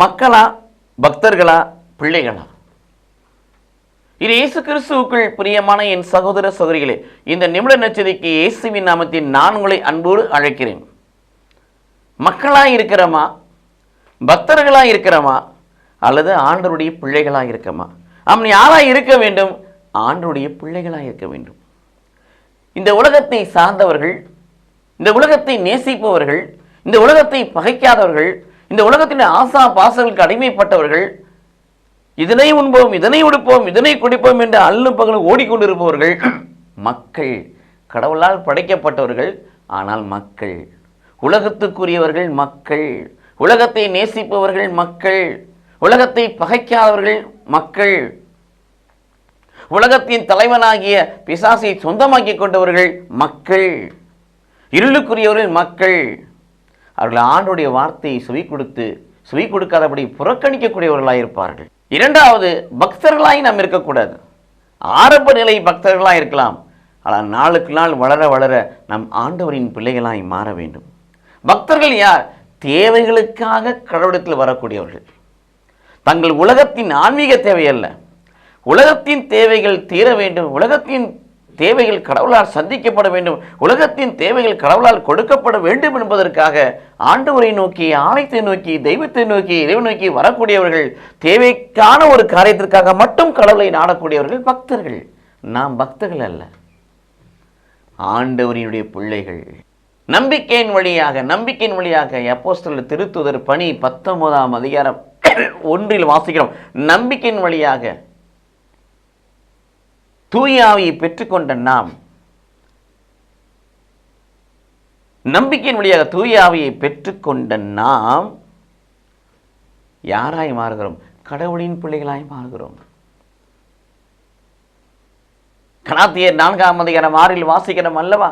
மக்களா பக்தர்களா பிள்ளைகளா? இது இயேசு கிறிஸ்துவுக்குள் பிரியமான என் சகோதர சகோதரிகளே இந்த நிமிட நச்சதிக்கு இயேசுவின் நாமத்தின் நான் உங்களை அன்போடு அழைக்கிறேன். மக்களா இருக்கிறோமா? பக்தர்களா இருக்கிறோமா? அல்லது ஆண்டருடைய பிள்ளைகளா இருக்கமா? அவன் யாரா இருக்க வேண்டும்? ஆண்டருடைய பிள்ளைகளா இருக்க வேண்டும். இந்த உலகத்தை சார்ந்தவர்கள் இந்த உலகத்தை நேசிப்பவர்கள் இந்த உலகத்தை பகைக்காதவர்கள் இந்த உலகத்தின் ஆசா பாசங்களுக்கு அடிமைப்பட்டவர்கள் இதனை உண்போம் இதனை உடுப்போம் இதனை குடிப்போம் என்று அல்லும் பகலும் ஓடிக்கொண்டிருப்பவர்கள் மக்கள் கடவுளால் படைக்கப்பட்டவர்கள் ஆனால் மக்கள் உலகத்துக்குரியவர்கள் மக்கள் உலகத்தை நேசிப்பவர்கள் மக்கள் உலகத்தை பகைக்காதவர்கள் மக்கள் உலகத்தின் தலைவனாகிய பிசாசை சொந்தமாக்கிக் கொண்டவர்கள் மக்கள் இருளுக்குரியவர்கள் மக்கள். அவர்கள் ஆண்டுடைய வார்த்தையை சுவை கொடுத்து சுவை கொடுக்காதபடி புறக்கணிக்கக்கூடியவர்களாக இருப்பார்கள். இரண்டாவது பக்தர்களாய் நாம் இருக்கக்கூடாது. ஆரம்ப நிலை பக்தர்களாக இருக்கலாம். ஆனால் நாளுக்கு நாள் வளர வளர நம் ஆண்டவரின் பிள்ளைகளாய் மாற வேண்டும். பக்தர்கள் யார்? தேவைகளுக்காக கடவுளத்தில் வரக்கூடியவர்கள். தங்கள் உலகத்தின் ஆன்மீக தேவையல்ல. உலகத்தின் தேவைகள் தீர வேண்டும். உலகத்தின் தேவைகள் கடவுளால் சந்திக்கப்பட வேண்டும். உலகத்தின் தேவைகள் கடவுளால் கொடுக்கப்பட வேண்டும் என்பதற்காக ஆண்டவரை நோக்கி ஆலயத்தை நோக்கி தெய்வத்தை நோக்கி இறைவு நோக்கி வரக்கூடியவர்கள் தேவைக்கான ஒரு காரியத்திற்காக மட்டும் கடவுளை நாடக்கூடியவர்கள் பக்தர்கள். நாம் பக்தர்கள் அல்ல. ஆண்டவரினுடைய பிள்ளைகள். நம்பிக்கையின் வழியாக நம்பிக்கையின் வழியாக அப்போஸ்தலர் திருத்துதர் பணி பத்தொன்பதாம் அதிகாரம் ஒன்றில் வாசிக்கிறோம். நம்பிக்கையின் வழியாக தூயாவியை பெற்றுக்கொண்ட நாம் நம்பிக்கையின் வழியாக தூயாவியை பெற்றுக்கொண்ட நாம் யாராய் மாறுகிறோம்? கடவுளின் பிள்ளைகளாய் மாறுகிறோம். கலாத்தியர் நான்காம் அதிகாரம் ஆறில் வாசிக்கிறோம் அல்லவா?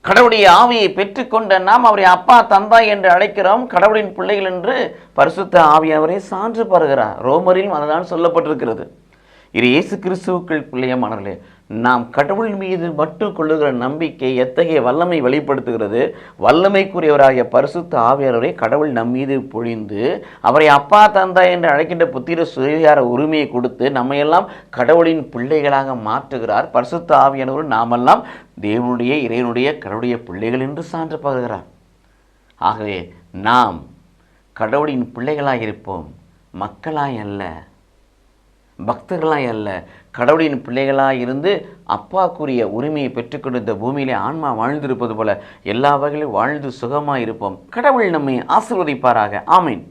கடவுளுடைய ஆவியை பெற்றுக்கொண்ட நாம் அவரை அப்பா தந்தா என்று அழைக்கிறோம். கடவுளின் பிள்ளைகள் என்று பரிசுத்த ஆவி அவரை சான்று பருகிறார். ரோமரிலும் அதுதான் சொல்லப்பட்டிருக்கிறது. இது இயேசு கிறிஸ்துவுக்கள் பிள்ளையமானவர்களே நாம் கடவுள் மீது மட்டும் கொள்ளுகிற நம்பிக்கை எத்தகைய வல்லமை வெளிப்படுத்துகிறது? வல்லமைக்குரியவராகிய பரிசுத்த ஆவியானவரை கடவுள் நம் மீது பொழிந்து அவரை அப்பா தந்தா என்று அழைக்கின்ற புத்திர சுயகார உரிமையை கொடுத்து நம்மையெல்லாம் கடவுளின் பிள்ளைகளாக மாற்றுகிறார். பரிசுத்த ஆவியானவர் நாமெல்லாம் தேவனுடைய இறைவனுடைய கடவுளுடைய பிள்ளைகள் என்று சான்று பகர்கிறார் ஆகவே நாம் கடவுளின் பிள்ளைகளாக இருப்போம். மக்களாய் அல்ல. பக்தர்களாக அல்ல கடவுளின் பிள்ளைகளாக இருந்து அப்பாக்குரிய உரிமையை பெற்றுக்கொண்டு இந்த பூமியிலே ஆன்மா வாழ்ந்திருப்பது போல எல்லா வகையிலும் வாழ்ந்து சுகமாக இருப்போம். கடவுள் நம்மை ஆசிர்வதிப்பாராக. ஆமீன்.